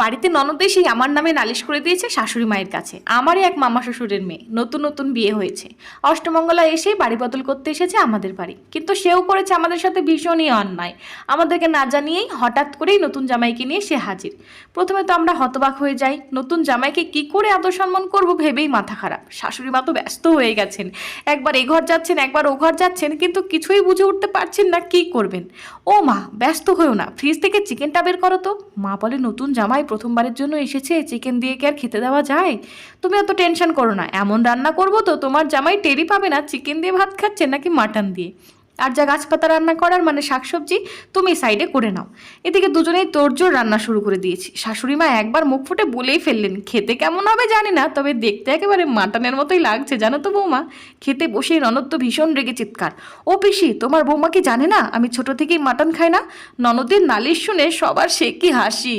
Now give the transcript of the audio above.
বাড়িতে ননদ এসেই আমার নামে নালিশ করে দিয়েছে শাশুড়ি মায়ের কাছে। আমারই এক মামা শ্বশুরের মেয়ে, নতুন নতুন বিয়ে হয়েছে। অষ্টমঙ্গলা এসেই বাড়ি বদল করতে এসেছে আমাদের বাড়ি। কিন্তু সেও করেছে আমাদের সাথে ভীষণই অন্যায়। আমাদেরকে না জানিয়েই হঠাৎ করেই নতুন জামাইকে নিয়ে সে হাজির। প্রথমে তো আমরা হতবাক হয়ে যাই, নতুন জামাইকে কি করে আদর সম্মান করব ভেবেই মাথা খারাপ। শাশুড়ি মা তো ব্যস্ত হয়ে গেছেন। একবার এ ঘর যাচ্ছেন, একবার ও ঘর যাচ্ছেন, কিন্তু কিছুই বুঝে উঠতে পারছেন না কি করবেন। ও মা, ব্যস্ত হয়েও না, ফ্রিজ থেকে চিকেনটা বের করো তো। মা বলে, নতুন জামাই প্রথমবারের জন্য এসেছে চিকেন দিয়ে কি আর খেতে দেওয়া যায়? তুমি অত টেনশন করো না, এমন রান্না করব তো তোমার জামাই টেরি পাবে না চিকেন দিয়ে ভাত খাচ্ছে নাকি মাটন দিয়ে? আর যা গাছপাতা রান্না করার মানে শাকসবজি, তুমি সাইডে করে নাও। এদিকে দুজনেই তোরজোর রান্না শুরু করে দিয়েছি। শাশুড়ি মা একবার মুখ ফুটে বলেই ফেললেন, খেতে কেমন হবে জানি না, তবে দেখতে একেবারে মাটনের মতোই লাগছে, জানো তো বৌমা? খেতে বসেই ননদ তো ভীষণ রেগে চিৎকার, ও পিসি, তোমার বৌমা কি জানে না? আমি ছোট থেকেই মাটন খাই না? ননদের নালিশ শুনে সবার সে কি হাসি।